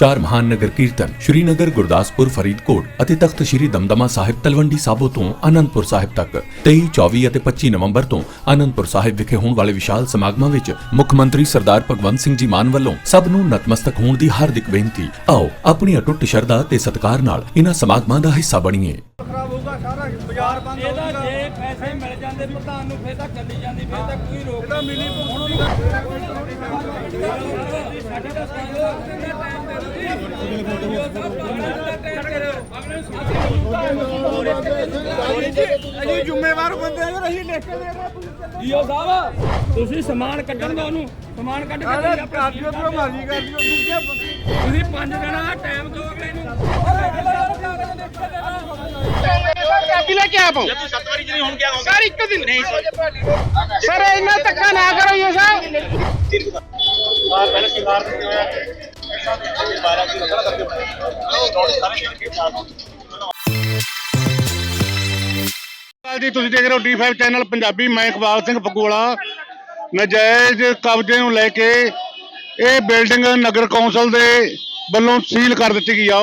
ਚਾਰ ਮਹਾਨ ਨਗਰ ਕੀਰਤਨ ਸ਼੍ਰੀਨਗਰ ਗੁਰਦਾਸਪੁਰ ਫਰੀਦਕੋਟ ਅਤੇ ਤਖਤ ਸ਼੍ਰੀ ਦਮਦਮਾ ਸਾਹਿਬ ਤਲਵੰਡੀ ਸਾਬੋ ਤੋਂ ਆਨੰਦਪੁਰ ਸਾਹਿਬ ਤੱਕ। 23 24 ਅਤੇ 25 ਨਵੰਬਰ ਤੋਂ ਆਨੰਦਪੁਰ ਸਾਹਿਬ ਵਿਖੇ ਹੋਣ ਵਾਲੇ ਵਿਸ਼ਾਲ ਸਮਾਗਮਾਂ ਵਿੱਚ ਮੁੱਖ ਮੰਤਰੀ ਸਰਦਾਰ ਭਗਵੰਤ ਸਿੰਘ ਜੀ ਮਾਨ ਵੱਲੋਂ ਸਭ ਨੂੰ ਨਤਮਸਤਕ ਹੋਣ ਦੀ ਹਾਰਦਿਕ ਬੇਨਤੀ। ਆਓ ਆਪਣੀ ਅਟੁੱਟ ਸ਼ਰਧਾ ਤੇ ਸਤਿਕਾਰ ਨਾਲ ਇਹਨਾਂ ਸਮਾਗਮਾਂ ਦਾ ਹਿੱਸਾ ਬਣੀਏ। ਖਰਾਬ ਹੋਊਗਾ ਸਾਰਾ ਬਾਜ਼ਾਰ ਬੰਦ ਇਹਦਾ ਜੇ ਪੈਸੇ ਮਿਲ ਜਾਂਦੇ ਪ੍ਰਧਾਨ ਨੂੰ ਫੇਰ ਤਾਂ ਚੱਲੀ ਜਾਂਦੀ ਫੇਰ ਤਾਂ ਕੋਈ ਰੋਕ ਇਹਦਾ ਮਿਲੀ ਸਾਡੀ ਤਾਂ ਅਸੀਂ ਜ਼ਿੰਮੇਵਾਰ ਬੰਦੇ ਆ ਅਸੀਂ ਲਿਖ ਕੇ ਦੇ ਰਹੇ ਈਓ ਸਾਹਿਬ ਤੁਸੀਂ ਸਮਾਨ ਕੱਢਣ ਦਾ ਉਹਨੂੰ ਸਮਾਨ ਕੱਢ ਕੇ ਆ ਤੁਸੀਂ ਕਰ ਦਿਓ ਤੇ ਮਰਜ਼ੀ ਕਰ ਦਿਓ ਦੂਜੇ ਬੰਦੇ। ਤੁਸੀਂ 5 ਦਿਨਾਂ ਦਾ ਟਾਈਮ ਦਿਓ ਅਗਲੇ ਨੂੰ ਕਾਪੀ ਲੈ ਕੇ ਆ ਪਾਉ ਤੂੰ ਸੱਤ ਵਾਰੀ ਜਿਹੜੀ ਹੁਣ ਕਿਹਾ ਹੋਗਾ ਸਰ ਇੱਕ ਦਿਨ। ਨਹੀਂ ਸਰ ਇੰਨਾ ਧੱਕਾ ਨਾ ਕਰੋ ਇਹ ਸਾਹਿਬ ਬਾਹਰ ਪਹਿਲੇ ਸ਼ਿੰਗਾਰ ਦਿੱਤੇ ਹੋਇਆ ਤੇ 12 ਕੀ ਲੱਗਣਾ ਕਰਕੇ ਬਣਾਇਆ ਥੋੜੇ ਸਾਰੇ ਕਰਕੇ ਬਣਾ ਜੀ, ਤੁਸੀਂ ਦੇਖ ਰਹੇ ਹੋ ਡੀ5 ਚੈਨਲ ਪੰਜਾਬੀ, ਮੈਂ ਇਕਬਾਲ ਸਿੰਘ ਫਗੂਵਾਲਾ ਨਜਾਇਜ਼ ਕਬਜ਼ੇ ਨੂੰ ਲੈ ਕੇ ਇਹ ਬਿਲਡਿੰਗ ਨਗਰ ਕੌਂਸਲ ਦੇ ਵੱਲੋਂ ਸੀਲ ਕਰ ਦਿੱਤੀ ਗਈ ਆ।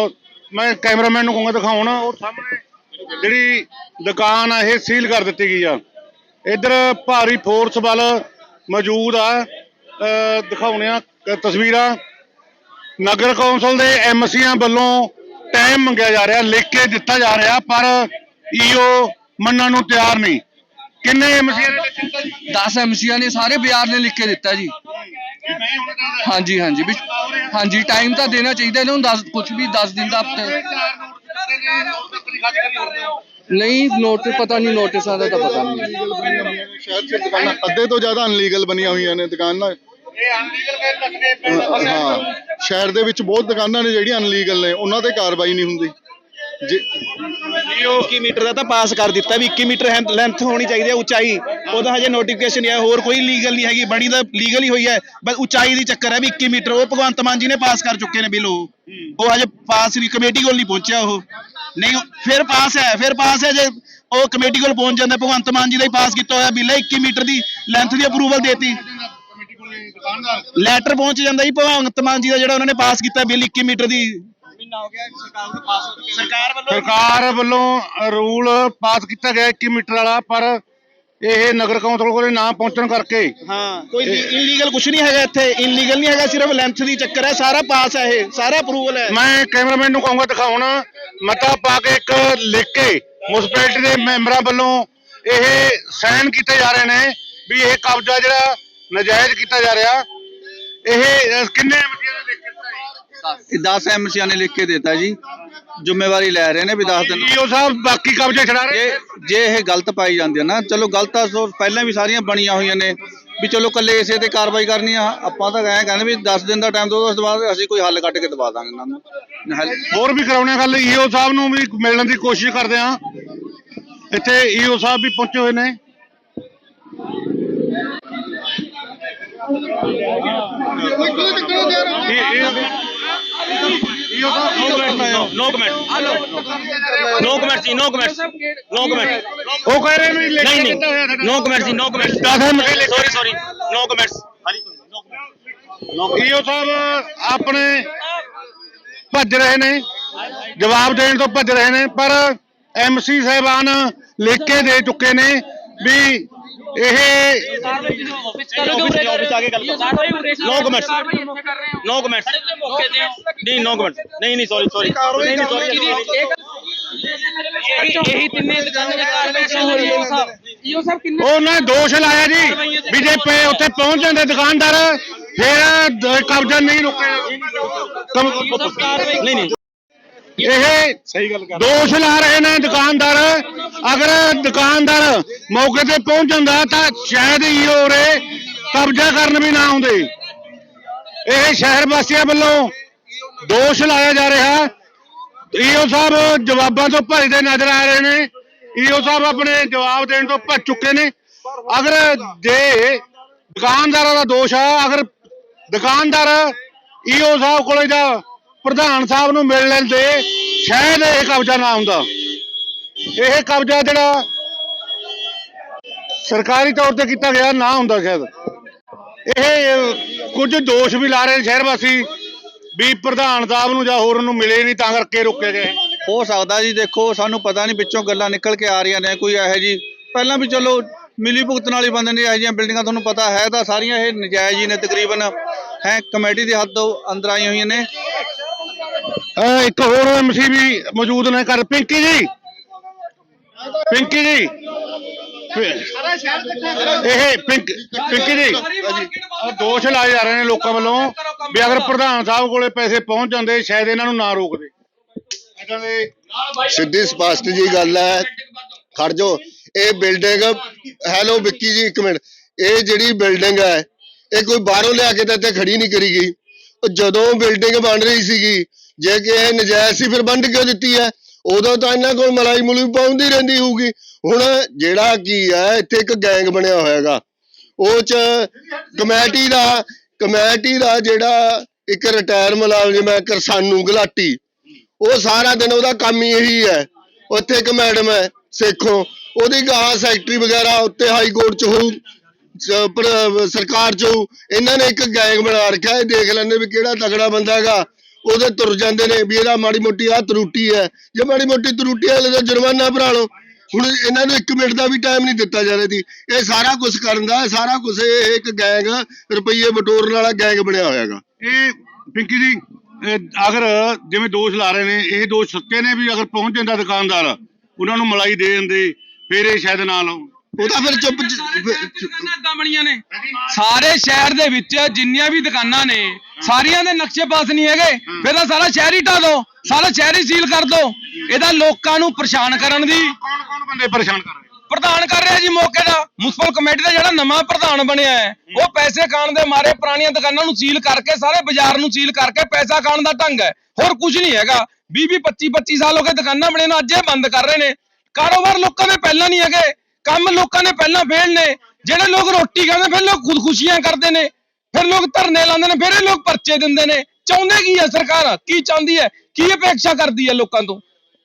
ਮੈਂ ਕੈਮਰਾਮੈਨ ਨੂੰ ਕਹੂੰਗਾ ਦਿਖਾਉਣ ਉਹ ਸਾਹਮਣੇ ਜਿਹੜੀ ਦੁਕਾਨ ਆ, ਇਹ ਸੀਲ ਕਰ ਦਿੱਤੀ ਗਈ ਆ। ਇਧਰ ਭਾਰੀ ਫੋਰਸ ਵੱਲ ਮੌਜੂਦ ਆ। ਦਿਖਾਉਣੇ ਆ ਤਸਵੀਰਾਂ। ਨਗਰ ਕੌਂਸਲ ਦੇ ਐਮਸੀਆਂ ਵੱਲੋਂ ਟਾਈਮ ਮੰਗਿਆ ਜਾ ਰਿਹਾ ਲਿਖ ਕੇ ਦਿੱਤਾ ਜਾ ਰਿਹਾ ਪਰ ਈਓ ਮੰਨਣ ਨੂੰ ਤਿਆਰ ਨਹੀਂ। ਕਿੰਨੇ ਐਮਸੀਆਂ ਨੇ ਲਿਖ ਦਿੱਤਾ ਜੀ? 10 ਐਮਸੀਆਂ ਨੇ ਸਾਰੇ ਬਾਜ਼ਾਰ ਨੇ ਲਿਖ ਕੇ ਦਿੱਤਾ ਜੀ। ਹਾਂਜੀ ਹਾਂਜੀ ਵੀ ਹਾਂਜੀ ਟਾਈਮ ਤਾਂ ਦੇਣਾ ਚਾਹੀਦਾ ਇਹਨਾਂ ਨੂੰ 10 ਕੁਝ ਵੀ 10 ਦਿਨ ਦਾ ਹਫ਼ਤੇ। ਨਹੀਂ ਨੋਟਿਸ ਪਤਾ ਨਹੀਂ ਨੋਟਿਸਾਂ ਦਾ ਤਾਂ ਪਤਾ ਨਹੀਂ। ਸ਼ਹਿਰ 'ਚ ਦੁਕਾਨਾਂ ਅੱਧੇ ਤੋਂ ਜ਼ਿਆਦਾ ਅਨਲੀਗਲ ਬਣੀਆਂ ਹੋਈਆਂ ਨੇ ਦੁਕਾਨਾਂ। ਇਹ ਅਨਲੀਗਲ ਕੇ ਲੱਗਦੇ ਹਾਂ ਸ਼ਹਿਰ ਦੇ ਵਿੱਚ ਬਹੁਤ ਦੁਕਾਨਾਂ ਨੇ ਜਿਹੜੀਆਂ ਅਨਲੀਗਲ ਨੇ ਉਹਨਾਂ ਤੇ ਕਾਰਵਾਈ ਨਹੀਂ ਹੁੰਦੀ। ਜੇ 21 ਮੀਟਰ ਦਾ ਤਾਂ ਪਾਸ ਕਰ ਦਿੱਤਾ ਵੀ 21 ਮੀਟਰ ਲੈਂਥ ਹੋਣੀ ਚਾਹੀਦੀ ਹੈ ਉਚਾਈ। ਉਹਦਾ ਹਜੇ ਨੋਟੀਫਿਕੇਸ਼ਨ ਨਹੀਂ ਆਇਆ ਹੋਰ ਕੋਈ ਲੀਗਲ ਨਹੀਂ ਹੈਗੀ ਬਣੀ ਤਾਂ ਲੀਗਲ ਹੀ ਹੋਈ ਹੈ। ਬਸ ਉਚਾਈ ਦੀ ਚੱਕਰ ਹੈ ਵੀ 21 ਮੀਟਰ ਉਹ ਭਗਵੰਤ ਮਾਨ ਜੀ ਨੇ ਪਾਸ ਕਰ ਚੁੱਕੇ ਨੇ ਬਿੱਲ ਉਹ। ਉਹ ਹਜੇ ਪਾਸ ਨਹੀਂ ਕਮੇਟੀ ਕੋਲ ਨਹੀਂ ਪਹੁੰਚਿਆ ਉਹ। ਨਹੀਂ ਫਿਰ ਪਾਸ ਹੈ ਫਿਰ ਪਾਸ ਹੈ ਜੇ ਉਹ ਕਮੇਟੀ ਕੋਲ ਪਹੁੰਚ ਜਾਂਦਾ ਭਗਵੰਤ ਮਾਨ ਜੀ ਦਾ ਹੀ ਪਾਸ ਕੀਤਾ ਹੋਇਆ ਬਿੱਲ ਹੈ 21 ਮੀਟਰ ਦੀ ਲੈਂਥ ਦੀ ਅਪਰੂਵਲ ਦੇਤੀ। ਲੈਟਰ ਪਹੁੰਚ ਜਾਂਦਾ ਜੀ ਭਗਵੰਤ ਮਾਨ ਜੀ ਦਾ ਜਿਹੜਾ ਉਹਨਾਂ ਨੇ ਪਾਸ ਕੀਤਾ ਬਿੱਲ 21 ਮੀਟਰ ਦੀ। ਮਹੀਨਾ ਹੋ ਗਿਆ ਸਰਕਾਰ ਵੱਲੋਂ ਪਾਸ ਹੋ ਸਰਕਾਰ ਵੱਲੋਂ ਸਰਕਾਰ ਵੱਲੋਂ ਰੂਲ ਪਾਸ ਕੀਤਾ ਗਿਆ 21 ਮੀਟਰ ਵਾਲਾ ਪਰ ਇਹ ਨਗਰ ਕੌਂਸਲ ਕੋਲੇ ਨਾ ਪਹੁੰਚਣ ਕਰਕੇ ਹਾਂ। ਕੋਈ ਇਲੀਗਲ ਕੁਝ ਨਹੀਂ ਹੈਗਾ ਇੱਥੇ। ਇਲੀਗਲ ਨਹੀਂ ਹੈਗਾ ਸਿਰਫ ਲੈਂਥ ਦੀ ਚੱਕਰ ਹੈ। ਸਾਰਾ ਪਾਸ ਹੈ ਇਹ। ਸਾਰਾ ਅਪਰੂਵਲ ਹੈ। ਮੈਂ ਕੈਮਰਾਮੈਨ ਨੂੰ ਕਹੂੰਗਾ ਦਿਖਾਉਣ। ਮਤਾ ਪਾ ਕੇ ਇੱਕ ਲਿਖ ਕੇ ਮੁਨਸਪੈਲਿਟੀ ਦੇ ਮੈਂਬਰਾਂ ਵੱਲੋਂ ਇਹ ਸਾਈਨ ਕੀਤੇ ਜਾ ਰਹੇ ਨੇ ਵੀ ਇਹ ਕਬਜ਼ਾ ਜਿਹੜਾ ਨਜਾਇਜ਼ ਕੀਤਾ ਜਾ ਰਿਹਾ। ਇਹ ਕਿੰਨੇ ਐਮਸੀਆਂ ਨੇ ਲਿਖ ਕੇ ਦਿੱਤਾ ਜੀ? 10 ਐਮਸੀਆਂ ਨੇ ਲਿਖ ਕੇ ਦਿੱਤਾ ਜੀ। ਜ਼ਿੰਮੇਵਾਰੀ ਲੈ ਰਹੇ ਨੇ ਵੀ 10 ਦਿਨ ਈਓ ਸਾਹਿਬ ਬਾਕੀ ਕਬਜ਼ੇ ਛਡਾ ਰਹੇ ਜੇ ਇਹ ਗਲਤ ਪਾਈ ਜਾਂਦੀ ਹੈ ਨਾ ਚਲੋ ਗਲਤ ਸੋ ਪਹਿਲਾਂ ਵੀ ਸਾਰੀਆਂ ਬਣੀਆਂ ਹੋਈਆਂ ਨੇ। ਵੀ ਚਲੋ ਕੱਲੇ ਇਸੇ ਤੇ ਕਾਰਵਾਈ ਕਰਨੀ ਆ ਆਪਾਂ ਤਾਂ ਐਂ ਕਹਿੰਦੇ ਵੀ 10 ਦਿਨ ਦਾ ਟਾਈਮ ਦਿਓ ਉਸ ਤੋਂ ਬਾਅਦ ਅਸੀਂ ਕੋਈ ਹੱਲ ਕੱਢ ਕੇ ਦਵਾ ਦਾਂਗੇ ਇਹਨਾਂ ਨੂੰ। ਹੋਰ ਵੀ ਕਰਾਉਣੇ ਗੱਲ ਈਓ ਸਾਹਿਬ ਨੂੰ ਵੀ ਮਿਲਣ ਦੀ ਕੋਸ਼ਿਸ਼ ਕਰਦੇ ਆ। ਇੱਥੇ ਈਓ ਸਾਹਿਬ ਵੀ ਪਹੁੰਚੇ ਹੋਏ ਨੇ। ਕਹਿ ਰਹੇ ਨੇ ਲਿਖ ਨਹੀਂ ਕੇ ਨਹੀਂ ਦਿੱਤਾ ਹੋਇਆ ਸਾਡਾ ਨੋ ਕਮੈਂਟ ਜੀ ਨੋ ਕਮੈਂਟ ਦਸ ਐਮਸੀ ਲਿਖ ਸੌਰੀ ਸੌਰੀ ਨੋ ਕਮੈਂਟਸ ਹਾਂਜੀ ਨੋ ਈਓ ਸਾਹਿਬ ਆਪਣੇ ਭੱਜ ਰਹੇ ਨੇ ਜਵਾਬ ਦੇਣ ਤੋਂ ਭੱਜ ਰਹੇ ਨੇ ਪਰ ਐਮਸੀ ਸਾਹਿਬਾਨ ਲਿਖ ਕੇ ਦੇ ਚੁੱਕੇ ਨੇ ਵੀ ਇਹ ਆਫਿਸ ਆਫਿਸ ਆ ਕੇ ਗੱਲ ਨੋ ਕਮੈਂਟਸ ਨੋ ਕਮੈਂਟਸ ਨਹੀਂ ਨੋ ਕਮੈਂਟਸ ਨਹੀਂ ਨਹੀਂ ਸੌਰੀ ਸੌਰੀ ਨਹੀਂ ਨਹੀਂ ਸੌਰੀ ਇਹੀ ਤਿੰਨੇ ਦੁਕਾਨਾਂ ਦੇ ਕਾਰਵਾਈ ਹੋ ਰਹੀ ਹੈ ਸਾਹਿਬ ਈਓ ਸਾਹਿਬ ਕਿੰਨੇ ਉਹਨਾਂ ਨੇ ਦੋਸ਼ ਲਾਇਆ ਜੀ। ਵੀ ਜੇ ਪਏ ਉੱਥੇ ਪਹੁੰਚ ਜਾਂਦੇ ਦੁਕਾਨਦਾਰ। ਫਿਰ ਕਬਜ਼ਾ ਨਹੀਂ ਨਹੀਂ ਨਹੀਂ। ਇਹ ਸਹੀ ਗੱਲ ਕਰ ਦੋਸ਼ ਲਾ ਰਹੇ ਨੇ ਦੁਕਾਨਦਾਰ। ਅਗਰ ਦੁਕਾਨਦਾਰ ਮੌਕੇ ਤੇ ਪਹੁੰਚ ਜਾਂਦਾ ਤਾਂ ਸ਼ਾਇਦ ਹੀ ਉਰੇ ਕਬਜ਼ਾ ਕਰਨ ਵੀ ਨਾ ਆਉਂਦੇ। ਇਹ ਸ਼ਹਿਰ ਵਾਸੀਆਂ ਵੱਲੋਂ ਦੋਸ਼ ਲਾਇਆ ਜਾ ਰਿਹਾ। ਈਓ ਸਾਹਿਬ ਜਵਾਬਾਂ ਤੋਂ ਭੱਜਦੇ ਨਜ਼ਰ ਆ ਰਹੇ ਨੇ। ਈਓ ਸਾਹਿਬ ਆਪਣੇ ਜਵਾਬ ਦੇਣ ਤੋਂ ਭੱਜ ਚੁੱਕੇ ਨੇ। ਅਗਰ ਜੇ ਦੁਕਾਨਦਾਰਾਂ ਦਾ ਦੋਸ਼ ਆ ਅਗਰ ਦੁਕਾਨਦਾਰ ਈਓ ਸਾਹਿਬ ਕੋਲੇ ਜਾਂ ਪ੍ਰਧਾਨ ਸਾਹਿਬ ਨੂੰ ਮਿਲ ਲੈਂਦੇ ਸ਼ਾਇਦ ਇਹ ਕਬਜ਼ਾ ਨਾ ਹੁੰਦਾ। ਇਹ ਕਬਜ਼ਾ ਜਿਹੜਾ ਸਰਕਾਰੀ ਤੌਰ ਤੇ ਕੀਤਾ ਗਿਆ ਨਾ ਹੁੰਦਾ ਸ਼ਾਇਦ। ਇਹ ਅਹ, ਕੁਝ ਦੋਸ਼ ਵੀ ਲਾ ਰਹੇ ਨੇ ਸ਼ਹਿਰ ਵਾਸੀ ਵੀ ਪ੍ਰਧਾਨ ਸਾਹਿਬ ਨੂੰ ਜਾਂ ਹੋਰ ਨੂੰ ਮਿਲੇ ਨਹੀਂ ਤਾਂ ਕਰਕੇ ਰੋਕੇ ਗਏ ਹੋ ਸਕਦਾ ਜੀ ਦੇਖੋ ਸਾਨੂੰ ਪਤਾ ਨਹੀਂ ਵਿੱਚੋਂ ਗੱਲਾਂ ਨਿਕਲ ਕੇ ਆ ਰਹੀਆਂ ਨੇ ਕੋਈ ਇਹੋ ਜੀ ਪਹਿਲਾਂ ਵੀ ਚਲੋ ਮਿਲੀ ਭੁਗਤਣ ਵਾਲੀ ਬੰਦੇ ਨੇ ਇਹੋ ਜਿਹੀਆਂ ਬਿਲਡਿੰਗਾਂ ਤੁਹਾਨੂੰ ਪਤਾ ਹੈ ਤਾਂ ਸਾਰੀਆਂ ਇਹ ਨਜਾਇਜ਼ ਹੀ ਨੇ ਤਕਰੀਬਨ ਹੈ ਕਮੇਟੀ ਦੇ ਹੱਥ ਤੋਂ ਅੰਦਰ ਆਈਆਂ ਹੋਈਆਂ ਨੇ। ਇੱਕ ਹੋਰ ਐਮਸੀ ਵੀ ਮੌਜੂਦ ਨੇ ਕਰ ਪਿੰਕੀ ਜੀ। ਪਿੰਕੀ ਜੀ। ਇਹ ਪਿੰਕ ਪਿੰਕੀ ਜੀ। ਦੋਸ਼ ਲਾਏ ਜਾ ਰਹੇ ਨੇ ਲੋਕਾਂ ਵੱਲੋਂ ਵੀ ਅਗਰ ਪ੍ਰਧਾਨ ਸਾਹਿਬ ਕੋਲੇ ਪੈਸੇ ਪਹੁੰਚ ਜਾਂਦੇ ਸ਼ਾਇਦ ਇਹਨਾਂ ਨੂੰ ਨਾ ਰੋਕਦੇ। ਇਹਨਾਂ ਦੇ ਸਿੱਧੀ ਸਪਸ਼ਟ ਜੀ ਗੱਲ ਹੈ। ਖੜ ਜੋ ਇਹ ਬਿਲਡਿੰਗ ਹੈਲੋ ਵਿੱਕੀ ਜੀ ਇੱਕ ਮਿੰਟ। ਇਹ ਜਿਹੜੀ ਬਿਲਡਿੰਗ ਹੈ ਇਹ ਕੋਈ ਬਾਹਰੋਂ ਲਿਆ ਕੇ ਤਾਂ ਇੱਥੇ ਖੜੀ ਨਹੀਂ ਕਰੀ ਗਈ। ਉਹ ਜਦੋਂ ਬਿਲਡਿੰਗ ਬਣ ਰਹੀ ਸੀਗੀ ਜੇ ਕਿ ਇਹ ਨਜਾਇਜ਼ ਸੀ, ਫਿਰ ਵੰਡ ਕਿਉਂ ਦਿੱਤੀ ਹੈ? ਉਦੋਂ ਤਾਂ ਇਹਨਾਂ ਕੋਲ ਮਲਾਈ ਮਲੂਈ ਪਾਉਂਦੀ ਰਹਿੰਦੀ ਹੋਊਗੀ। ਹੁਣ ਜਿਹੜਾ ਕੀ ਹੈ, ਇੱਥੇ ਇੱਕ ਗੈਂਗ ਬਣਿਆ ਹੋਇਆਗਾ। ਉਹ ਚ ਕਮੇਟੀ ਦਾ ਕਮੇਟੀ ਦਾ ਜਿਹੜਾ ਇੱਕ ਰਿਟਾਇਰ ਮੁਲਾਜ਼ਮ ਹੈ ਕਰਸਾਨੂ ਗਲਾਟੀ ਉਹ ਸਾਰਾ ਦਿਨ ਉਹਦਾ ਕੰਮ ਹੀ ਇਹੀ ਹੈ। ਉੱਥੇ ਇੱਕ ਮੈਡਮ ਹੈ, ਸੇਖੋਂ। ਉਹਦੀ ਗਾਹ ਸੈਕਟਰੀ ਵਗੈਰਾ ਉੱਤੇ ਹਾਈ ਕੋਰਟ ਚ ਹੋਊ ਸਰਕਾਰ ਚ ਹੋਊ। ਇਹਨਾਂ ਨੇ ਇੱਕ ਗੈਂਗ ਬਣਾ ਰੱਖਿਆ, ਇਹ ਦੇਖ ਲੈਂਦੇ ਵੀ ਕਿਹੜਾ ਤਗੜਾ ਬੰਦਾ ਹੈਗਾ। ਉਹਦੇ ਤੁਰ ਜਾਂਦੇ ਨੇ ਵੀ ਇਹਦਾ ਮਾੜੀ ਮੋਟੀ ਆ ਤਰੁੱਟੀ ਹੈ। ਜੇ ਮਾੜੀ ਮੋਟੀ ਤਰੁੱਟੀ ਹੈ ਤਾਂ ਜੁਰਮਾਨਾ ਭਰਾ ਲਓ। ਹੁਣ ਇਹਨਾਂ ਨੂੰ 1 ਮਿੰਟ ਦਾ ਵੀ ਟਾਈਮ ਨਹੀਂ ਦਿੱਤਾ ਜਾ ਰਿਹਾ ਸੀ। ਇਹ ਸਾਰਾ ਕੁਝ ਕਰਨ ਦਾ ਸਾਰਾ ਕੁਝ ਇਹ ਇੱਕ ਗੈਂਗ ਰੁਪਈਏ ਬਟੋਰਨ ਵਾਲਾ ਗੈਂਗ ਬਣਿਆ ਹੋਇਆ ਹੈਗਾ। ਇਹ ਪਿੰਕੀ ਜੀ ਅਗਰ ਜਿਵੇਂ ਦੋਸ਼ ਲਾ ਰਹੇ ਨੇ, ਇਹ ਦੋਸ਼ ਸੱਚੇ ਨੇ ਵੀ ਅਗਰ ਪਹੁੰਚ ਜਾਂਦਾ ਦੁਕਾਨਦਾਰ, ਉਹਨਾਂ ਨੂੰ ਮਲਾਈ ਦੇ ਦਿੰਦੇ, ਫਿਰ ਇਹ ਸ਼ਾਇਦ ਨਾ ਲਾਉ ਉਹ ਤਾਂ ਫਿਰ ਚੁੱਪ ਦੁਕਾਨਾਂ ਏਦਾਂ ਬਣੀਆਂ ਨੇ। ਸਾਰੇ ਸ਼ਹਿਰ ਦੇ ਵਿੱਚ ਜਿੰਨੀਆਂ ਵੀ ਦੁਕਾਨਾਂ ਨੇ ਸਾਰੀਆਂ ਦੇ ਨਕਸ਼ੇ ਪਾਸ ਨਹੀਂ ਹੈਗੇ। ਫਿਰ ਤਾਂ ਸਾਰਾ ਸ਼ਹਿਰ ਹੀ ਢਾ ਦੋ ਸਾਰਾ ਸ਼ਹਿਰ ਹੀ ਸੀਲ ਕਰ ਦੋ। ਇਹਦਾ ਲੋਕਾਂ ਨੂੰ ਪਰੇਸ਼ਾਨ ਕਰਨ ਦੀ ਕੌਣ ਕੌਣ ਬੰਦੇ ਪਰੇਸ਼ਾਨ ਕਰ ਰਹੇ? ਪ੍ਰਧਾਨ ਕਰ ਰਿਹਾ ਜੀ ਮੌਕੇ ਦਾ। ਮੁਨਸਪਲ ਕਮੇਟੀ ਦਾ ਜਿਹੜਾ ਨਵਾਂ ਪ੍ਰਧਾਨ ਬਣਿਆ ਹੈ ਉਹ ਪੈਸੇ ਖਾਣ ਦੇ ਮਾਰੇ ਪੁਰਾਣੀਆਂ ਦੁਕਾਨਾਂ ਨੂੰ ਸੀਲ ਕਰਕੇ ਸਾਰੇ ਬਾਜ਼ਾਰ ਨੂੰ ਸੀਲ ਕਰਕੇ ਪੈਸਾ ਖਾਣ ਦਾ ਢੰਗ ਹੈ। ਹੋਰ ਕੁਝ ਨਹੀਂ ਹੈਗਾ। 20 20 25 25 ਸਾਲ ਹੋ ਗਏ ਦੁਕਾਨਾਂ ਬਣੇ ਨੂੰ ਅੱਜ ਇਹ ਬੰਦ ਕਰ ਰਹੇ ਨੇ। ਕਾਰੋਬਾਰ ਲੋਕਾਂ ਦੇ ਪਹਿਲਾਂ ਨਹੀਂ ਹੈਗੇ। ਕੰਮ ਲੋਕਾਂ ਨੇ ਪਹਿਲਾਂ ਫੇਲ ਨੇ ਜਿਹੜੇ ਲੋਕ ਰੋਟੀ ਖਾਂਦੇ ਫਿਰ ਲੋਕ ਖੁਦਕੁਸ਼ੀਆਂ ਕਰਦੇ ਨੇ ਫਿਰ ਲੋਕ ਧਰਨੇ ਲਾਉਂਦੇ ਨੇ ਫਿਰ ਇਹ ਲੋਕ ਪਰਚੇ ਦਿੰਦੇ ਨੇ। ਚਾਹੁੰਦੇ ਕੀ ਹੈ ਸਰਕਾਰ? ਕੀ ਚਾਹੁੰਦੀ ਹੈ? ਕੀ ਅਪੇક્ષਾ ਕਰਦੀ ਹੈ ਲੋਕਾਂ ਤੋਂ?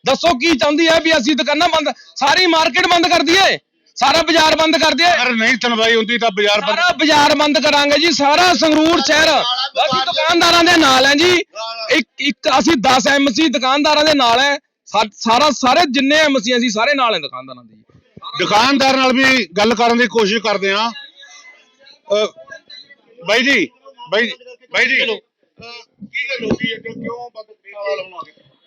ਦੱਸੋ ਕੀ ਚਾਹੁੰਦੀ ਹੈ ਵੀ ਅਸੀਂ ਦੁਕਾਨਾਂ ਬੰਦ ਸਾਰੀ ਮਾਰਕੀਟ ਬੰਦ ਕਰ ਦਈਏ? ਸਾਰਾ ਬਾਜ਼ਾਰ ਬੰਦ ਕਰ ਦਈਏ? ਅਗਰ ਨਹੀਂ ਸੁਣਵਾਈ ਹੁੰਦੀ ਤਾਂ ਬਾਜ਼ਾਰ ਬੰਦ ਸਾਰਾ ਬਾਜ਼ਾਰ ਬੰਦ ਕਰਾਂਗੇ ਜੀ ਸਾਰਾ ਸੰਗਰੂਰ ਸ਼ਹਿਰ। ਅਸੀਂ ਦੁਕਾਨਦਾਰਾਂ ਦੇ ਨਾਲ ਹੈ ਜੀ। ਇੱਕ ਇੱਕ ਅਸੀਂ 10 ਐਮਸੀ ਦੁਕਾਨਦਾਰਾਂ ਦੇ ਨਾਲ ਹੈ। ਸਾਰਾ ਸਾਰੇ ਜਿੰਨੇ ਐਮਸੀ ਅਸੀਂ ਸਾਰੇ ਨਾਲ ਹੈ ਦੁਕਾਨਦਾਰਾਂ ਦੇ ਦੁਕਾਨਦਾਰ ਨਾਲ ਵੀ ਗੱਲ ਕਰਨ ਦੀ ਕੋਸ਼ਿਸ਼ ਕਰਦੇ ਆ ਬਾਈ ਜੀ ਬਾਈ ਬਾਈ ਜੀ। ਕੀ ਗੱਲ ਹੋ ਗਈ ਹੈ? ਕਿਉਂ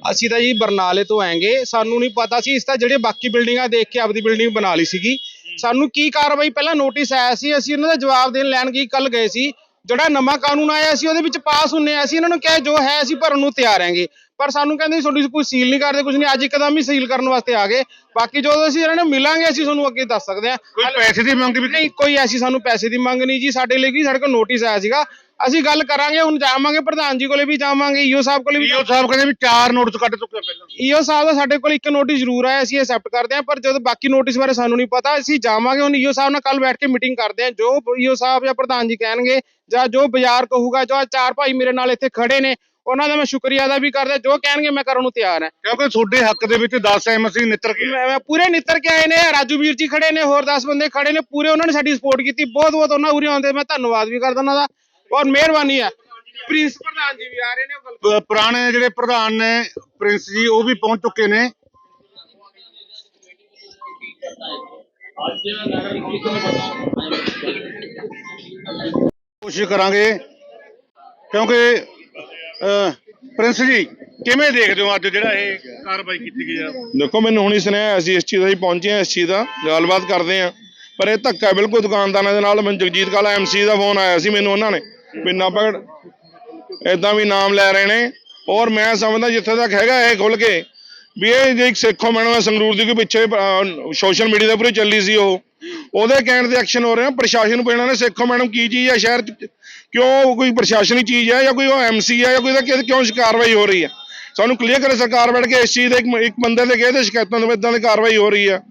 ਅਸੀਂ ਤਾਂ ਜੀ ਬਰਨਾਲੇ ਤੋਂ ਆਏਗੇ। ਸਾਨੂੰ ਨਹੀਂ ਪਤਾ ਸੀ ਇਸ ਤਾਂ ਜਿਹੜੇ ਬਾਕੀ ਬਿਲਡਿੰਗਾਂ ਦੇਖ ਕੇ ਆਪਦੀ ਬਿਲਡਿੰਗ ਬਣਾ ਲਈ ਸੀਗੀ। ਸਾਨੂੰ ਕੀ ਕਾਰਵਾਈ ਪਹਿਲਾਂ ਨੋਟਿਸ ਆਇਆ ਸੀ ਅਸੀਂ ਉਹਨਾਂ ਦਾ ਜਵਾਬ ਦੇਣ ਲੈਣ ਗਈ ਕੱਲ ਗਏ ਸੀ। ਜਿਹੜਾ ਨਵਾਂ ਕਾਨੂੰਨ ਆਇਆ ਸੀ ਉਹਦੇ ਵਿੱਚ ਪਾਸ ਹੁੰਨੇ ਆ। ਅਸੀਂ ਇਹਨਾਂ ਨੂੰ ਕਿਹਾ ਜੋ ਹੈ ਅਸੀਂ ਭਰਨ ਨੂੰ ਤਿਆਰ ਹੈਗੇ। ਪਰ ਸਾਨੂੰ ਕਹਿੰਦੇ ਤੁਹਾਡੀ ਕੋਈ ਸੀਲ ਨਹੀਂ ਕਰਦੇ ਕੁਝ ਨਹੀਂ। ਅੱਜ ਇੱਕਦਮ ਹੀ ਸੀਲ ਕਰਨ ਵਾਸਤੇ ਆ ਗਏ। ਬਾਕੀ ਜਦੋਂ ਅਸੀਂ ਇਹਨਾਂ ਨੂੰ ਮਿਲਾਂਗੇ ਅਸੀਂ ਤੁਹਾਨੂੰ ਅੱਗੇ ਦੱਸ ਸਕਦੇ ਹਾਂ। ਕੋਈ ਪੈਸੇ ਦੀ ਮੰਗ ਵੀ ਨਹੀਂ ਕੋਈ ਐਸੀ ਸਾਨੂੰ ਪੈਸੇ ਦੀ ਮੰਗ ਨਹੀਂ ਜੀ। ਸਾਡੇ ਲਈ ਵੀ ਸਾਡੇ ਕੋਲ ਨੋਟਿਸ ਆਇਆ ਸੀਗਾ। ਅਸੀਂ ਗੱਲ ਕਰਾਂਗੇ ਹੁਣ ਜਾਵਾਂਗੇ ਪ੍ਰਧਾਨ ਜੀ ਕੋਲੇ ਵੀ ਜਾਵਾਂਗੇ ਈਓ ਸਾਹਿਬ ਕੋਲੇ ਵੀ ਈਓ ਸਾਹਿਬ ਕਹਿੰਦੇ ਵੀ ਚਾਰ ਨੋਟਿਸ ਕੱਢ ਚੁੱਕੇ ਪਹਿਲਾਂ। ਈਓ ਸਾਹਿਬ ਦਾ ਸਾਡੇ ਕੋਲ ਇੱਕ ਨੋਟਿਸ ਜ਼ਰੂਰ ਆਇਆ ਅਸੀਂ ਐਕਸੈਪਟ ਕਰਦੇ ਹਾਂ ਪਰ ਜਦੋਂ ਬਾਕੀ ਨੋਟਿਸ ਬਾਰੇ ਸਾਨੂੰ ਨਹੀਂ ਪਤਾ ਅਸੀਂ ਜਾਵਾਂਗੇ। ਹੁਣ ਈਓ ਸਾਹਿਬ ਨਾਲ ਕੱਲ ਬੈਠ ਕੇ ਮੀਟਿੰਗ ਕਰਦੇ ਹਾਂ। ਜੋ ਈਓ ਸਾਹਿਬ ਜਾਂ ਪ੍ਰਧਾਨ ਜੀ ਕਹਿਣਗੇ ਜਾਂ ਜੋ ਬਾਜ਼ਾਰ ਕਹੂਗਾ ਜੋ ਚਾਰ ਭਾਈ ਮੇਰੇ ਨਾਲ ਇੱਥੇ ਖੜੇ ਨੇ ਉਹਨਾਂ ਦਾ ਮੈਂ ਸ਼ੁਕਰੀਆ ਅਦਾ ਵੀ ਕਰਦਾ ਜੋ ਕਹਿਣਗੇ ਮੈਂ ਕਰਨ ਨੂੰ ਤਿਆਰ ਹਾਂ। ਕਿਉਂਕਿ ਤੁਹਾਡੇ ਹੱਕ ਦੇ ਵਿੱਚ 10 ਐਮਸੀ ਨਿੱਤਰ ਕੇ ਮੈਂ ਮੈਂ ਪੂਰੇ ਨਿੱਤਰ ਕੇ ਆਏ ਨੇ ਰਾਜੂ ਵੀਰ ਜੀ ਖੜੇ ਨੇ ਹੋਰ 10 ਬੰਦੇ ਖੜੇ ਨੇ ਪੂਰੇ ਉਹਨਾਂ ਨੇ ਸਾਡੀ ਸਪੋਰਟ ਕੀਤੀ। ਬਹੁਤ ਬਹੁਤ ਉਹਨਾਂ ਉਰੇ ਆਉਂਦੇ ਮੈਂ ਧੰਨਵਾਦ ਵੀ ਕਰਦਾ ਉਹਨਾਂ ਦਾ। ਔਰ ਮਿਹਰਬਾਨੀ ਹੈ ਪ੍ਰਿੰਸ ਪ੍ਰਧਾਨ ਜੀ ਵੀ ਆ ਰਹੇ ਨੇ ਉਹ ਗੱਲ ਪ- ਪੁਰਾਣੇ ਜਿਹੜੇ ਪ੍ਰਧਾਨ ਨੇ ਪ੍ਰਿੰਸ ਜੀ ਉਹ ਵੀ ਪਹੁੰਚ ਚੁੱਕੇ ਨੇ। ਕੋਸ਼ਿਸ਼ ਕਰਾਂਗੇ ਕਿਉਂਕਿ ਪ੍ਰਿੰਸ ਜੀ, ਕਿਵੇਂ ਦੇਖਦੇ ਹੋ ਅੱਜ ਜਿਹੜਾ ਇਹ ਕਾਰਵਾਈ ਕੀਤੀ ਗਈ ਆ? ਦੇਖੋ, ਮੈਨੂੰ ਹੁਣੀ ਸੁਣਿਆ ਅਸੀਂ ਇਸ ਚੀਜ਼ ਦਾ ਹੀ ਪਹੁੰਚੇ ਹਾਂ, ਇਸ ਚੀਜ਼ ਦਾ ਗੱਲਬਾਤ ਕਰਦੇ ਹਾਂ। ਪਰ ਇਹ ਧੱਕਾ ਬਿਲਕੁਲ ਦੁਕਾਨਦਾਰਾਂ ਦੇ ਨਾਲ, ਮੈਨੂੰ ਜਗਜੀਤ ਕਾਲਾ ਐਮਸੀ ਦਾ ਫੋਨ ਆਇਆ ਸੀ ਮੈਨੂੰ ਉਹਨਾਂ ਨੇ, ਵੀ ਪਕੜ ਇਦਾਂ ਵੀ ਨਾਮ ਲੈ ਰਹੇ ਨੇ। ਔਰ ਮੈਂ ਸਮਝਦਾ ਜਿੱਥੇ ਤੱਕ ਹੈਗਾ ਇਹ ਖੁੱਲ ਕੇ, ਵੀ ਇਹ ਜੇ ਇੱਕ ਸੇਖੋ ਮੈਡਮ ਹੈ ਸੰਗਰੂਰ ਦੀ ਕੋਈ ਪਿੱਛੇ ਸੋਸ਼ਲ ਮੀਡੀਆ ਦੇ ਪੂਰੀ ਚੱਲੀ ਸੀ ਉਹ। ਉਹਦੇ ਕਹਿਣ ਤੇ ਐਕਸ਼ਨ ਹੋ ਰਹੇ ਰਿਹਾ ਪ੍ਰਸ਼ਾਸਨ ਨੂੰ ਪੁੱਛਣਾ ਨੇ ਸੇਖੋ ਮੈਡਮ, ਕੀ ਚੀਜ਼ ਹੈ ਸ਼ਹਿਰ ਕਿਉਂ ਕੋਈ ਪ੍ਰਸ਼ਾਸਨਿਕ ਚੀਜ਼ ਹੈ ਜਾਂ ਕੋਈ ਉਹ ਐਮਸੀ ਹੈ ਜਾਂ ਕੋਈ ਇਹਦਾ ਕਿਉਂ ਕਾਰਵਾਈ ਹੋ ਰਹੀ ਹੈ? ਸਾਨੂੰ ਕਲੀਅਰ ਕਰੇ ਸਰਕਾਰ ਬੈਠ ਕੇ ਇਸ ਚੀਜ਼ ਦੇ ਇੱਕ ਇੱਕ ਬੰਦੇ ਦੇ ਕਹੇ ਤੇ ਸ਼ਿਕਾਇਤਾਂ ਦੇ ਇਦਾਂ ਦੀ ਕਾਰਵਾਈ ਹੋ ਰਹੀ ਹੈ?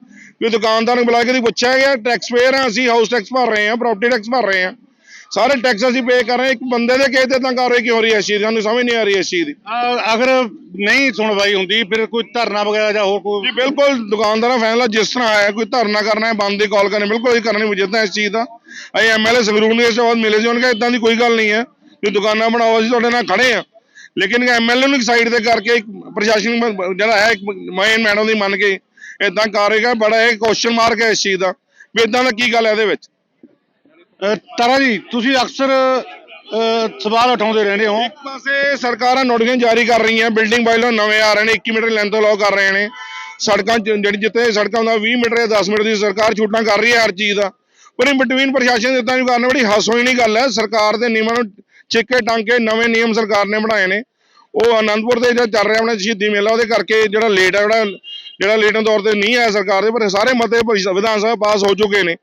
ਵੀ ਦੁਕਾਨਦਾਰ ਨੂੰ ਬੁਲਾ ਕੇ ਦੀ ਪੁੱਛਿਆ ਗਿਆ ਟੈਕਸ ਪੇਅਰ ਹਾਂ ਅਸੀਂ ਹਾਊਸ ਟੈਕਸ ਭਰ ਰਹੇ ਹਾਂ ਪ੍ਰਾਪਰਟੀ ਟੈਕਸ ਭਰ ਰਹੇ ਹਾਂ। ਸਾਰੇ ਟੈਕਸ ਅਸੀਂ ਪੇ ਕਰ ਰਹੇ ਹਾਂ, ਇੱਕ ਬੰਦੇ ਦੇ ਕੇਸ ਤੇ ਤਾਂ ਕਾਰਵਾਈ ਕਿਉਂ ਹੋ ਰਹੀ ਹੈ ਦੀ? ਸਾਨੂੰ ਸਮਝ ਨਹੀਂ ਆ ਰਹੀ ਇਸ ਚੀਜ਼ ਦੀ। ਅਗਰ ਨਹੀਂ ਸੁਣਵਾਈ ਹੁੰਦੀ ਫਿਰ ਕੋਈ ਧਰਨਾ ਵਗੈਰਾ ਜਾਂ ਹੋਰ ਕੋਈ ਜੀ ਬਿਲਕੁਲ ਦੁਕਾਨਦਾਰਾਂ ਫੈਸਲਾ ਜਿਸ ਤਰ੍ਹਾਂ ਆਇਆ ਕੋਈ ਧਰਨਾ ਕਰਨਾ ਹੈ ਬੰਦ ਦੀ ਕਾਲ ਕਰਨੀ ਬਿਲਕੁਲ ਅਸੀਂ ਕਰਨੀ ਮੁਜਿੱਤ ਇਸ ਚੀਜ਼ ਦਾ। ਅਸੀਂ ਐਮਐਲਏ ਸੰਗਰੂਰ ਨੂੰ ਇਸ ਤੋਂ ਬਾਅਦ ਮਿਲੇ ਸੀ ਉਹਨਾਂ ਕਿਹਾ ਇਦਾਂ ਦੀ ਕੋਈ ਗੱਲ ਨਹੀਂ ਹੈ। ਕਿ ਦੁਕਾਨਾਂ ਬਣਾਓ ਅਸੀਂ ਤੁਹਾਡੇ ਨਾਲ ਖੜੇ ਆ ਲੇਕਿਨ ਐਮਐਲਏ ਨੂੰ ਇੱਕ ਸਾਈਡ ਤੇ ਕਰਕੇ ਇੱਕ ਪ੍ਰਸ਼ਾਸਨ ਮ- ਜਿਹੜਾ ਹੈ ਇੱਕ ਮੇਨ ਮੈਡਮ ਦੀ ਮੰਨ ਕੇ ਇਦਾਂ ਕਰੇਗਾ ਬੜਾ ਇਹ ਕੁਐਸਚਨ ਮਾਰਕ ਹੈ ਇਸ ਚੀਜ਼ ਦਾ। ਵੀ ਇਦਾਂ ਦਾ ਕੀ ਗੱਲ ਹੈ ਇਹਦੇ ਵਿੱਚ? ਤਾਰਾ ਜੀ ਤੁਸੀਂ ਅਕਸਰ ਅ, ਸਵਾਲ ਉਠਾਉਂਦੇ ਰਹਿੰਦੇ ਹੋ। ਇੱਕ ਪਾਸੇ ਸਰਕਾਰਾਂ ਨੋਟੀਫਿਕੇਸ਼ਨ ਜਾਰੀ ਕਰ ਰਹੀਆਂ ਬਿਲਡਿੰਗ ਬਾਈਲੋ ਨਵੇਂ ਆ ਰਹੇ ਨੇ 21 ਮੀਟਰ ਲੈਂਥ ਲਾਅ ਕਰ ਰਹੇ ਨੇ। ਸੜਕਾਂ 'ਚ ਜਿਹੜੀ ਜਿੱਥੇ ਸੜਕਾਂ ਦਾ 20 ਮੀਟਰ ਜਾਂ 10 ਮੀਟਰ ਦੀ ਸਰਕਾਰ ਛੂਟਾਂ ਕਰ ਰਹੀ ਹੈ ਹਰ ਚੀਜ਼ ਦਾ। ਪਰ ਇਨ ਬਿਟਵੀਨ ਪ੍ਰਸ਼ਾਸਨ ਦੇ ਇਦਾਂ ਨਹੀਂ ਕਰਨਾ ਬੜੀ ਹਾਸੋਹੀਣੀ ਨਹੀਂ ਗੱਲ ਹੈ। ਸਰਕਾਰ ਦੇ ਨਿਯਮਾਂ ਨੂੰ ਚਿੱਕੇ ਟਾਂਕੇ ਨਵੇਂ ਨਿਯਮ ਸਰਕਾਰ ਨੇ ਬਣਾਏ ਨੇ। ਉਹ ਆਨੰਦਪੁਰ ਦੇ ਜਿਹੜਾ ਚੱਲ ਰਿਹਾ ਆਪਣਾ ਸ਼ਹੀਦੀ ਮੇਲਾ ਉਹਦੇ ਕਰਕੇ ਜਿਹੜਾ ਲੇਟ ਹੈ ਜਿਹੜਾ ਜਿਹੜਾ ਲੇਟਾਂ ਤੌਰ ਤੇ ਨਹੀਂ ਆਇਆ ਸਰਕਾਰ ਦੇ ਪਰ ਸਾਰੇ ਮਤੇ ਵਿਸ਼- ਵਿਧਾਨ ਸਭਾ ਪਾਸ ਹੋ ਚੁੱਕੇ ਨੇ।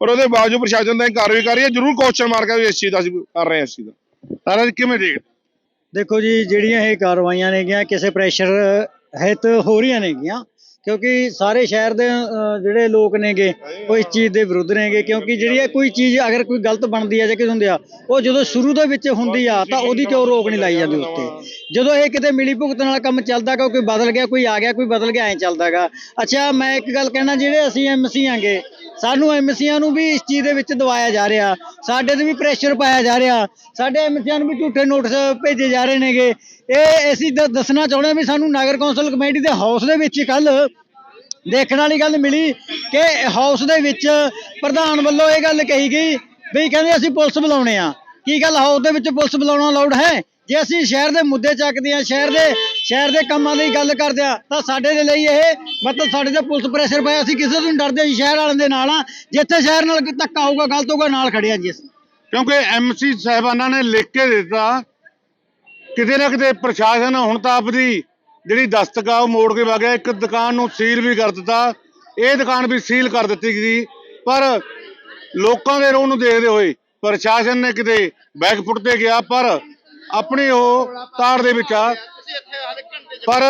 ਪਰ ਉਹਦੇ ਬਾਵਜੂਦ ਪ੍ਰਸ਼ਾਸਨ ਤਾਂ ਇਹ ਕਾਰਵਾਈ ਕਰ ਰਹੀ ਹੈ, ਜ਼ਰੂਰ ਕੁਐਸਚਨ ਮਾਰ ਕੇ ਵੀ ਇਸ ਚੀਜ਼ ਦਾ ਅਸੀਂ ਕਰ ਰਹੇ ਹਾਂ ਇਸ ਚੀਜ਼ ਦਾ। ਸਾਰਾ ਕਿਵੇਂ ਦੇਖ ਦੇਖੋ ਜੀ, ਜਿਹੜੀਆਂ ਇਹ ਕਾਰਵਾਈਆਂ ਨੇਗੀਆਂ, ਕਿਸੇ ਪ੍ਰੈਸ਼ਰ ਹਿਤ ਹੋ ਰਹੀਆਂ ਨੇਗੀਆਂ ਕਿਉਂਕਿ ਸਾਰੇ ਸ਼ਹਿਰ ਦੇ ਅਹ, ਜਿਹੜੇ ਲੋਕ ਨੇਗੇ ਉਹ ਇਸ ਚੀਜ਼ ਦੇ ਵਿਰੁੱਧ ਨੇਗੇ ਕਿਉਂਕਿ ਜਿਹੜੀ ਇਹ ਕੋਈ ਚੀਜ਼ ਅਗਰ ਕੋਈ ਗਲਤ ਬਣਦੀ ਹੈ ਜਾਂ ਕਿਸੇ ਹੁੰਦੇ ਆ ਉਹ ਜਦੋਂ ਸ਼ੁਰੂ ਦੇ ਵਿੱਚ ਹੁੰਦੀ ਆ ਤਾਂ ਉਹਦੀ ਕਿਉਂ ਰੋਕ ਨਹੀਂ ਲਾਈ ਜਾਂਦੀ ਉੱਤੇ? ਜਦੋਂ ਇਹ ਕਿਤੇ ਮਿਲੀ ਭੁਗਤ ਨਾਲ ਕੰਮ ਚੱਲਦਾ ਗਾ ਕੋਈ ਬਦਲ ਗਿਆ ਕੋਈ ਆ ਗਿਆ ਕੋਈ ਬਦਲ ਗਿਆ ਐ ਚੱਲਦਾਗਾ ਅੱਛਾ ਮੈਂ ਇੱਕ ਗੱਲ ਕਹਿਣਾ ਜਿਹੜੇ ਅਸੀਂ ਐਮਸੀ ਆਂਗੇ ਸਾਨੂੰ ਐਮਸੀਆਂ ਨੂੰ ਵੀ ਇਸ ਚੀਜ਼ ਦੇ ਵਿੱਚ ਦਵਾਇਆ ਜਾ ਰਿਹਾ। ਸਾਡੇ ਤੇ ਵੀ ਪ੍ਰੈਸ਼ਰ ਪਾਇਆ ਜਾ ਰਿਹਾ। ਸਾਡੇ ਐਮਸੀਆਂ ਨੂੰ ਵੀ ਝੂਠੇ ਨੋਟਿਸ ਭੇਜੇ ਜਾ ਰਹੇ ਨੇਗੇ। ਇਹ ਅਸੀਂ ਦ- ਦੱਸਣਾ ਚਾਹੁੰਦੇ ਹਾਂ ਵੀ ਸਾਨੂੰ ਨਗਰ ਕੌਂਸਲ ਕਮੇਟੀ ਦੇ ਹਾਊਸ ਦੇ ਵਿੱਚ ਕੱਲ ਦੇਖਣ ਵਾਲੀ ਗੱਲ ਮਿਲੀ ਕਿ ਹਾਊਸ ਦੇ ਵਿੱਚ ਪ੍ਰਧਾਨ ਵੱਲੋਂ ਇਹ ਗੱਲ ਕਹੀ ਗਈ ਵੀ ਕਹਿੰਦੇ ਅਸੀਂ ਪੁਲਿਸ ਬੁਲਾਉਣੇ ਆ। ਕੀ ਗੱਲ ਹਾਊਸ ਦੇ ਵਿੱਚ ਪੁਲਿਸ ਬੁਲਾਉਣਾ ਅਲਾਉਡ ਹੈ? ਜੇ ਅਸੀਂ ਸ਼ਹਿਰ ਦੇ ਮੁੱਦੇ ਚੱਕਦੇ ਆ, ਸ਼ਹਿਰ ਦੇ ਸ਼ਹਿਰ ਦੇ ਕੰਮਾਂ ਦੀ ਗੱਲ ਕਰਦੇ ਆ, ਤਾਂ ਸਾਡੇ ਦੇ ਲਈ ਇਹ ਮਤਲਬ ਸਾਡੇ ਤੇ ਪੁਲਿਸ ਪ੍ਰੈਸ਼ਰ ਪਾਇਆ। ਅਸੀਂ ਕਿਸੇ ਤੋਂ ਨਹੀਂ ਡਰਦੇ ਜੀ ਸ਼ਹਿਰ ਵਾਲਿਆਂ ਦੇ ਨਾਲ ਆ। ਜਿੱਥੇ ਸ਼ਹਿਰ ਨਾਲ ਧੱਕਾ ਹੋਊਗਾ ਗਲਤ ਹੋਊਗਾ ਨਾਲ ਖੜਿਆ ਜੀ ਅਸੀਂ। ਕਿਉਂਕਿ ਐਮਸੀ ਸਾਹਿਬਾਨਾਂ ਨੇ ਲਿਖ ਕੇ ਦਿੱਤਾ, ਕਿਤੇ ਨਾ ਕਿਤੇ ਪ੍ਰਸ਼ਾਸਨ ਹੁਣ ਤਾਂ ਆਪਦੀ ਜਿਹੜੀ ਦਸਤਕ ਆ, ਉਹ ਮੋੜ ਕੇ ਵਗਿਆ ਇੱਕ ਦੁਕਾਨ ਨੂੰ ਸੀਲ ਵੀ ਕਰ ਦਿੱਤਾ। ਇਹ ਦੁਕਾਨ ਵੀ ਸੀਲ ਕਰ ਦਿੱਤੀ ਗਈ। ਪਰ ਲੋਕਾਂ ਦੇ ਰੋਹ ਨੂੰ ਦੇਖਦੇ ਹੋਏ ਪ੍ਰਸ਼ਾਸਨ ਨੇ ਕਿਤੇ ਬੈਕਫੁੱਟ ਤੇ ਗਿਆ, ਪਰ ਆਪਣੀ ਉਹ ਤਾੜ ਦੇ ਵਿੱਚ ਆ। ਪਰ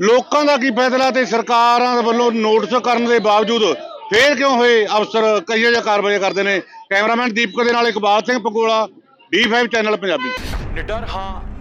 ਲੋਕਾਂ ਦਾ ਕੀ ਫੈਸਲਾ ਤੇ ਸਰਕਾਰਾਂ ਦੇ ਵੱਲੋਂ ਨੋਟਿਸ ਕਰਨ ਦੇ ਬਾਵਜੂਦ ਫੇਰ ਕਿਉਂ ਹੋਏ ਅਫਸਰ ਕਈ ਜਿਹਾ ਕਾਰਵਾਈ ਕਰਦੇ ਨੇ? ਕੈਮਰਾਮੈਨ ਦੀਪਕ ਦੇ ਨਾਲ ਇਕਬਾਲ ਸਿੰਘ ਪਗੋਲਾ D5 ਚੈਨਲ ਪੰਜਾਬੀ। ਨਿਡਰ ਹਾਂ